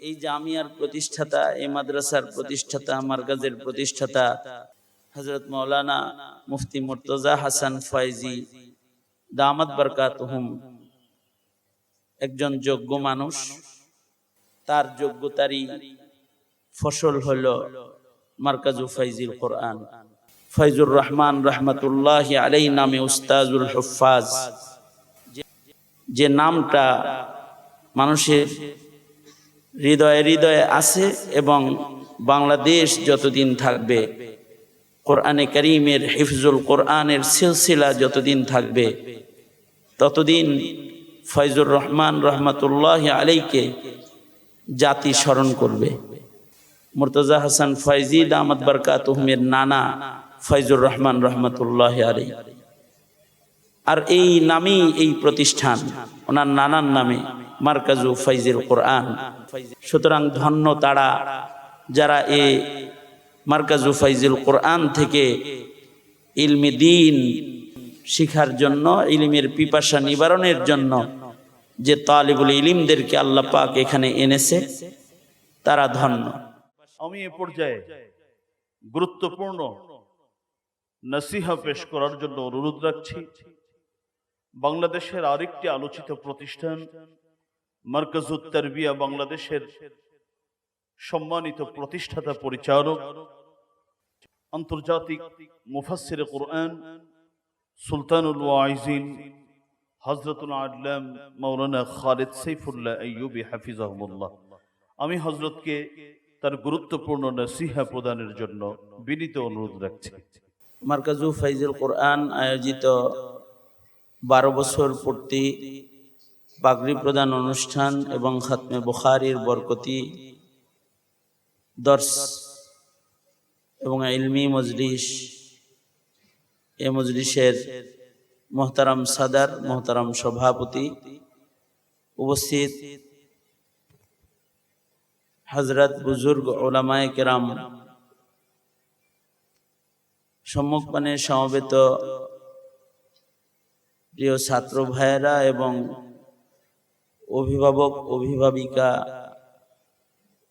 এই জামিয়ার প্রতিষ্ঠাতা, এই মাদ্রাসার প্রতিষ্ঠাতা, মার্কাজের প্রতিষ্ঠাতা হজরত মৌলানা মুফতি মুর্তজা হাসান ফয়জি, দামাত বরকাত হুম একজন যোগ্য মানুষ, তার যোগ্যতারই ফসল হল মার্কাজু ফাইজিল কোরআন। ফয়জুর রহমান রহমতুল্লাহ আলাই নামে উস্তাজুল হুফাজ যে নামটা মানুষের হৃদয়ে হৃদয়ে আছে এবং বাংলাদেশ যতদিন থাকবে, কোরআনে করিমের, হিফজুল কোরআনের সিলসিলা যতদিন থাকবে, ততদিন ফয়জুর রহমান রহমতুল্লাহ আলাইকে জাতি স্মরণ করবে। মুর্তজা হাসান ফয়জি দামদ বরকাত নানা ফয়জুর রহমান রহমতুল্লাহ আলাই আর এই নামেই এই প্রতিষ্ঠান, ওনার নানার নামে মার্কাজু ফৈজিল কোরআন। সুতরাং ধন্য তারা যারা এ মার্কাজু ফাইজুল কোরআন থেকে ইলমি দিন শিখার জন্য, ইলিমের পিপাসা নিবারণের জন্য যে তালিবুল ইলিমদেরকে আল্লাহ পাক এখানে এনেছে, তারা ধন্য। আমি এ পর্যায়ে গুরুত্বপূর্ণ নসিহা পেশ করার জন্য অনুরোধ রাখছি। বাংলাদেশের আরেকটি আলোচিত প্রতিষ্ঠান মার্কাজুত তারবিয়া বাংলাদেশের সম্মানিত প্রতিষ্ঠাতা পরিচালক, আন্তর্জাতিক মুফাসসির কোরআন, সুলতানুল ওয়াইজিন হজরতুল আল্লাম মৌলানা খালিদ সাইফুল্লাহ আইয়ুবি হাফিজাহুল্লাহ আমি হজরতকে তার গুরুত্বপূর্ণ নসিহা প্রদানের জন্য বিনীত অনুরোধ রাখছি। মার্কাজু ফাইজুল কোরআন আয়োজিত বারো বছর পূর্তি পাগড়ি প্রদান অনুষ্ঠান এবং খাতমে বুখারির বরকতি দর্শ এবং ইলমি মজলিস। এ মজলিসের মোহতারাম সাদার, মোহতারাম সভাপতি উপস্থিত হজরত বুজুর্গ ওলামায় কেরাম। সম্মুখপানে সমবেত প্রিয় ছাত্র ভাইয়েরা এবং অভিভাবক, অভিভাবিকা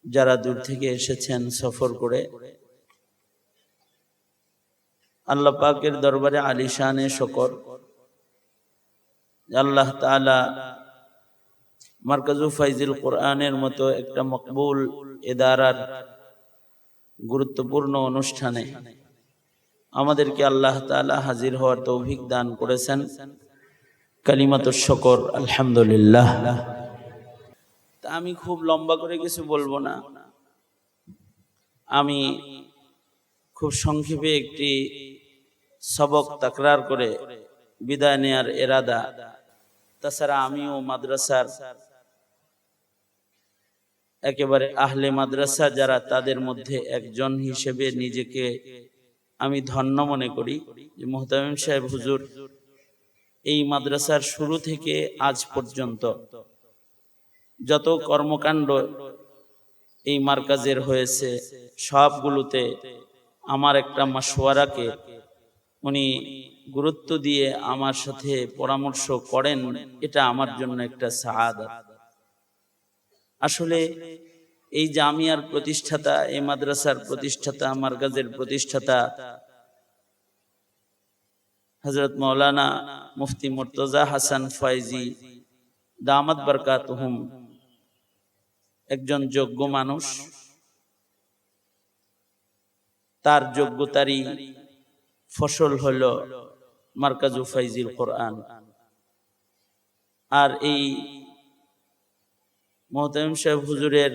যারা দূর থেকে এসেছেন সফর করে। আল্লাহ পাকের দরবারে আলিশানে শকর। আল্লাহ তালা মার্কাজু ফাইজুল কোরআনের মতো একটা মকবুল এদারার গুরুত্বপূর্ণ অনুষ্ঠানে আমাদেরকে আল্লাহ তালা হাজির হওয়ার তৌফিক দান করেছেন। কালিমাত শকর, আলহামদুলিল্লাহ। তা আমি খুব লম্বা করে কিছু বলব না। আমি খুব সংক্ষেপে একটি সবক তাকরার করে বিদায় নেয়ার এরাদা। তাছাড়া আমিও মাদ্রাসার একেবারে আহলে মাদ্রাসা যারা তাদের মধ্যে একজন হিসেবে নিজেকে আমি ধন্য মনে করি। যে মোহতামিম সাহেব হুজুর এই মাদ্রাসার শুরু থেকে আজ পর্যন্ত। যত কর্মকাণ্ড এই মার্কাজের হয়েছে, সবগুলোতে আমার একটা মাসোয়ারাকে উনি গুরুত্ব দিয়ে আমার সাথে পরামর্শ করেন, এটা আমার জন্য একটা সাহাদাত আসলে এই জামিয়ার প্রতিষ্ঠাতা, এই মাদ্রাসার প্রতিষ্ঠাতা, মার্কাজের প্রতিষ্ঠাতা হজরত মৌলানা মুফতি মুর্তজা হাসান ফয়জি, দামাত বরকাত হুম একজন যোগ্য মানুষ। তার যোগ্যতারই ফসল হল মার্কাজু ফাইজিল কোরআন। আর এই মোহতামিম সাহেব হুজুরের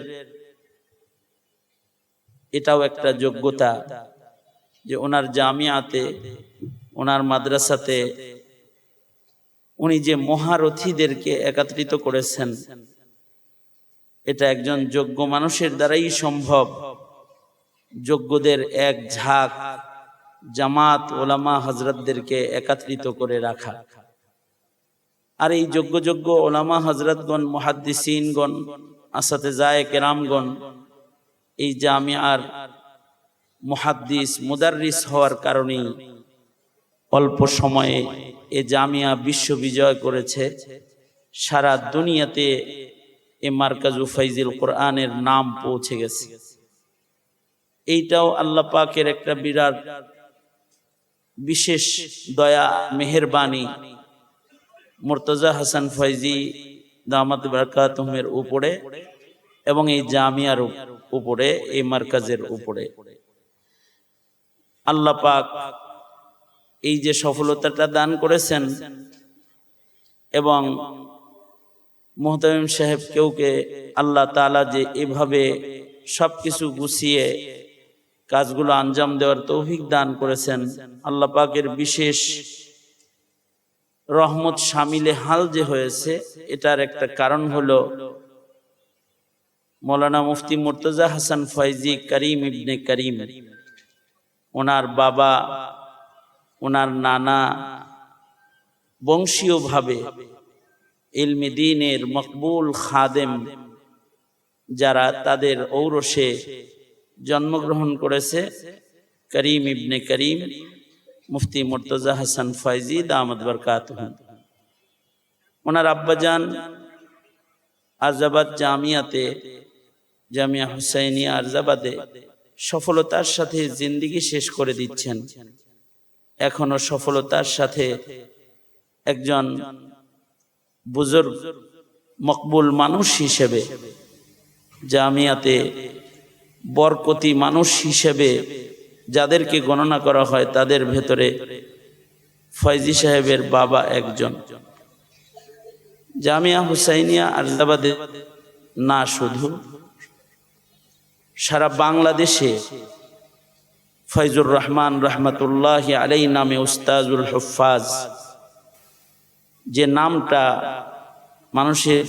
এটাও একটা যোগ্যতা যে ওনার জামিয়াতে ওনার মাদ্রাসাতে উনি যে মহারথীদেরকে একত্রিত করেছেন, এটা একজন যোগ্য মানুষের দ্বারাই সম্ভব। যোগ্যদের এক ঝাঁক জামাত ওলামা হজরতদেরকে একত্রিত করে রাখা। আর এই যোগ্য যোগ্য ওলামা হজরতগণ মহাদ্দিসিনগণ, আসাতে যায় কেরামগণ, এই জামিয়ার মুহাদ্দিস, মুদাররিস হওয়ার কারণেই অল্প সময়ে এ জামিয়া বিশ্ব বিজয় করেছে। সারা দুনিয়াতে এ মার্কাজু ফাইজিল কোরআনের নাম পৌঁছে গেছে। এইটাও আল্লাহ পাকের একটা বিরাট বিশেষ দয়া, মেহেরবানি। মুর্তজা হাসান ফয়জি দামাত বারকাতমের উপরে এবং এই জামিয়ার উপরে, এই মার্কাজের উপরে। আল্লাহ পাক এই যে সফলতাটা দান করেছেন এবং মোহতামিম সাহেব কেউকে আল্লাহ তালা যে এভাবে সবকিছু গুছিয়ে কাজগুলো আঞ্জাম দেওয়ার তৌফিক দান করেছেন, আল্লাহ পাকের বিশেষ রহমত সামিলে হাল যে হয়েছে, এটার একটা কারণ হলো মৌলানা মুফতি মুর্তজা হাসান ফয়জি করিম ইবনে করিম। ওনার বাবা ওনার নানা বংশীয়ভাবে ইলমি দিনের মকবুল খাদেম, যারা তাদের ঔরসে জন্মগ্রহণ করেছে, করিম ইবনে করিম, মুফতি মুর্তজা হাসান ফয়জি দামদ বরকাত ওনার আব্বাজান আরজাবাদ জামিয়াতে, জামিয়া হুসাইনিয়া আরজাবাদে সফলতার সাথে জিন্দিগি শেষ করে দিচ্ছেন। এখনও সফলতার সাথে একজন বুজুর্গ মকবুল মানুষ হিসেবে জামিয়াতে বরকতি মানুষ হিসেবে যাদেরকে গণনা করা হয় তাদের ভেতরে ফয়জি সাহেবের বাবা একজন। জামিয়া হুসাইনিয়া আরজাবাদে না শুধু, সারা বাংলাদেশে ফয়জুর রহমান রহমতুল্লাহ আলাই নামে উস্তাজুল হফাজ যে নামটা মানুষের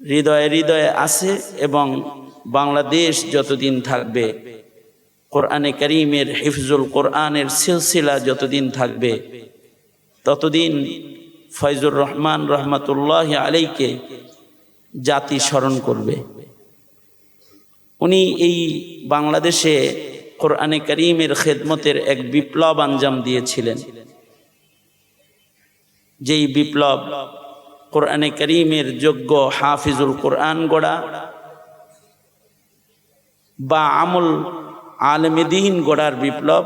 হৃদয়ে হৃদয়ে আছে এবং বাংলাদেশ যতদিন থাকবে, কোরআনে করিমের হিফজুল কোরআনের সিলসিলা যতদিন থাকবে, ততদিন ফয়জুর রহমান রহমতুল্লাহ আলাইকে জাতি স্মরণ করবে। উনি এই বাংলাদেশে কোরআনে করিমের খেদমতের এক বিপ্লব আঞ্জাম দিয়েছিলেন। যেই বিপ্লব কোরআনে করিমের যোগ্য হাফিজুল কোরআন গড়া বা আমল আলমেদিন গড়ার বিপ্লব,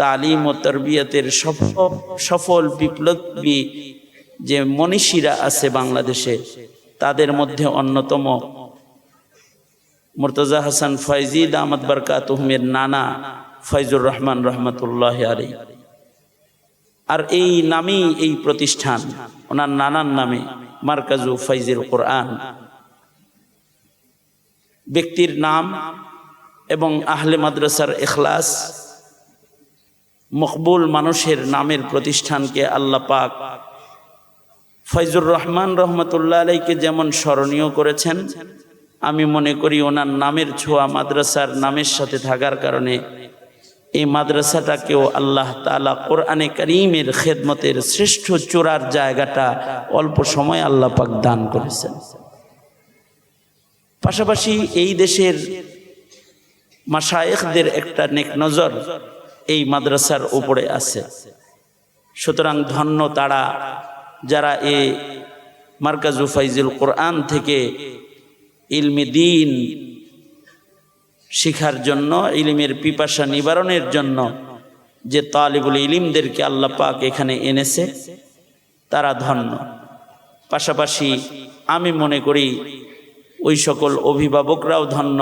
তালিম ও তরবিয়তের সফল সফল বিপ্লবী যে মনীষীরা আছে বাংলাদেশে, তাদের মধ্যে অন্যতম মুর্তজা হাসান ফয়জি দামদ বরকাত নানা ফয়জুর রহমান রহমতুল্লাহ আলী আর এই নামেই এই প্রতিষ্ঠান, ওনার নানার নামে মার্কাজু ফৈজুল কোরআন। ব্যক্তির নাম এবং আহলে মাদ্রাসার এখলাস, মকবুল মানুষের নামের প্রতিষ্ঠানকে আল্লাহ পাক ফৈজুর রহমান রহমতুল্লাহ আলাইকে যেমন স্মরণীয় করেছেন আমি মনে করি ওনার নামের ছোঁয়া মাদ্রাসার নামের সাথে থাকার কারণে এই মাদ্রাসাটাকেও আল্লাহ তালা কোরআনে করিমের খেদমতের শ্রেষ্ঠ চোরার জায়গাটা অল্প সময় আল্লাহ পাক দান করেছেন। পাশাপাশি এই দেশের মাসায়েকদের একটা নেক নজর এই মাদ্রাসার উপরে আছে। সুতরাং ধন্য তারা যারা এ মার্কাজু ফাইজুল কোরআন থেকে ইলমি দিন শিখার জন্য, ইলিমের পিপাসা নিবারণের জন্য যে তালিবুল ইলিমদেরকে আল্লাহ পাক এখানে এনেছে, তারা ধন্য। পাশাপাশি আমি মনে করি ওই সকল অভিভাবকরাও ধন্য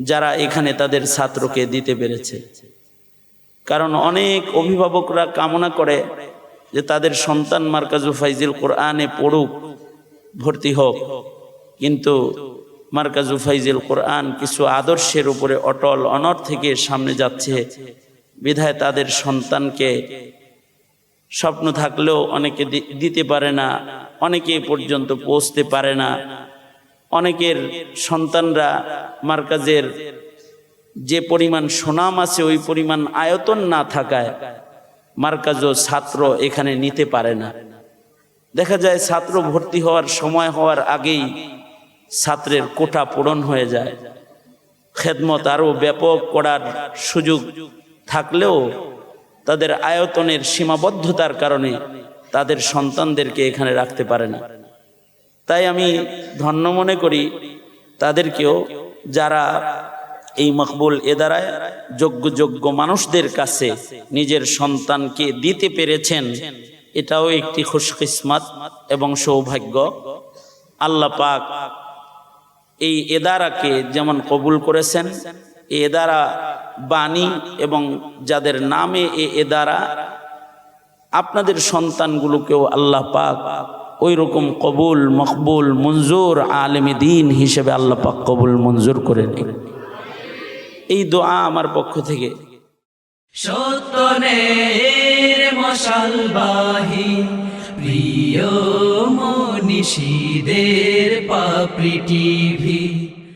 যারা এখানে তাদের ছাত্রকে দিতে পেরেছে। কারণ অনেক অভিভাবকরা কামনা করে যে তাদের সন্তান মার্কাজু ফাইজিল কোরআনে পড়ুক, ভর্তি হোক। কিন্তু মার্কাজু ফাইজিল কোরআন কিছু আদর্শের উপরে অটল অনর থেকে সামনে যাচ্ছে। বিধায় তাদের সন্তানকে স্বপ্ন থাকলেও অনেকে দিতে পারে না, অনেকে পর্যন্ত পৌঁছতে পারে না। অনেকের সন্তানরা মার্কাজের যে পরিমাণ সুনাম আছে, ওই পরিমাণ আয়তন না থাকায় মার্কাজ ছাত্র এখানে নিতে পারে না। দেখা যায় ছাত্র ভর্তি হওয়ার সময় হওয়ার আগেই ছাত্রের কোটা পূরণ হয়ে যায়। খেদমত আরও ব্যাপক করার সুযোগ থাকলেও তাদের আয়তনের সীমাবদ্ধতার কারণে তাদের সন্তানদেরকে এখানে রাখতে পারে না। তাই আমি ধন্য মনে করি তাদেরকেও যারা এই মকবুল এদারায় যোগ্য যোগ্য মানুষদের কাছে নিজের সন্তানকে দিতে পেরেছেন, এটাও একটি খুশকিসমাত এবং সৌভাগ্য। আল্লাহ পাক এই এদারাকে যেমন কবুল করেছেন, এই এদারা বাণী এবং যাদের নামে এ এদারা, আপনাদের সন্তানগুলোকেও আল্লাহ পাক ওই রকম কবুল, মকবুল, মঞ্জুর, আলেমী দিন হিসেবে আল্লাহ পাক কবুল, মঞ্জুর করে নিন এই দোয়া আমার পক্ষ থেকে। মশালবাহী প্রিয় মনীষীদের পাপড়ি টিভি।